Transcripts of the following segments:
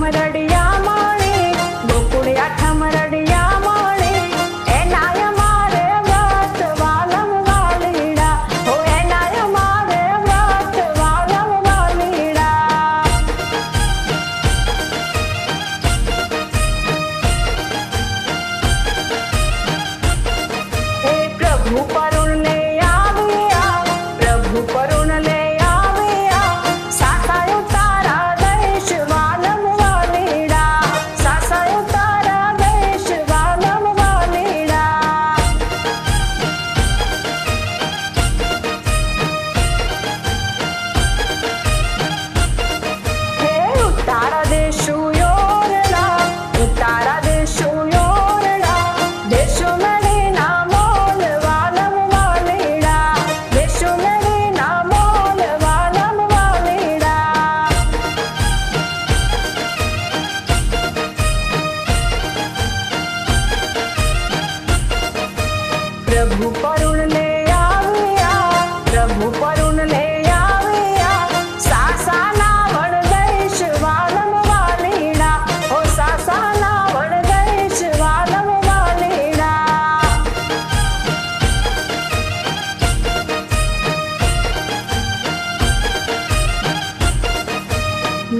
மலர் પ્રભુ કરુણ લે આવ્યા, પ્રભુ કરુણ લે આવ્યા. સાસાના વણ દેશ વાલમ વાલીડા ઓ સાસાના વણ દેશ વાલમ વાલીડા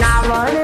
ના વણ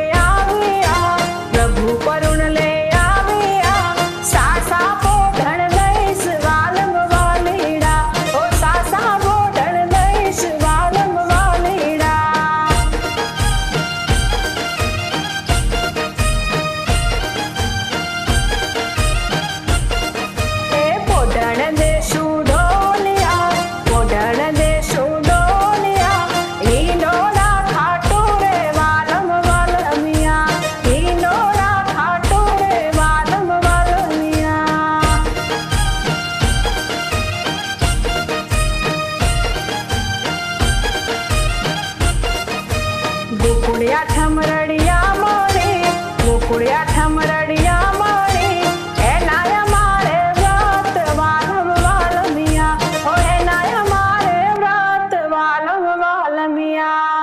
ગોકુળિયા ઠમરડિયા મોરે ગોકુળિયા ઠમરડિયા મોરે એ નાય મારે વ્રત વાલમ વાલમિયા ઓ એ નાય મારે વ્રત વાલમ વાલમિયા.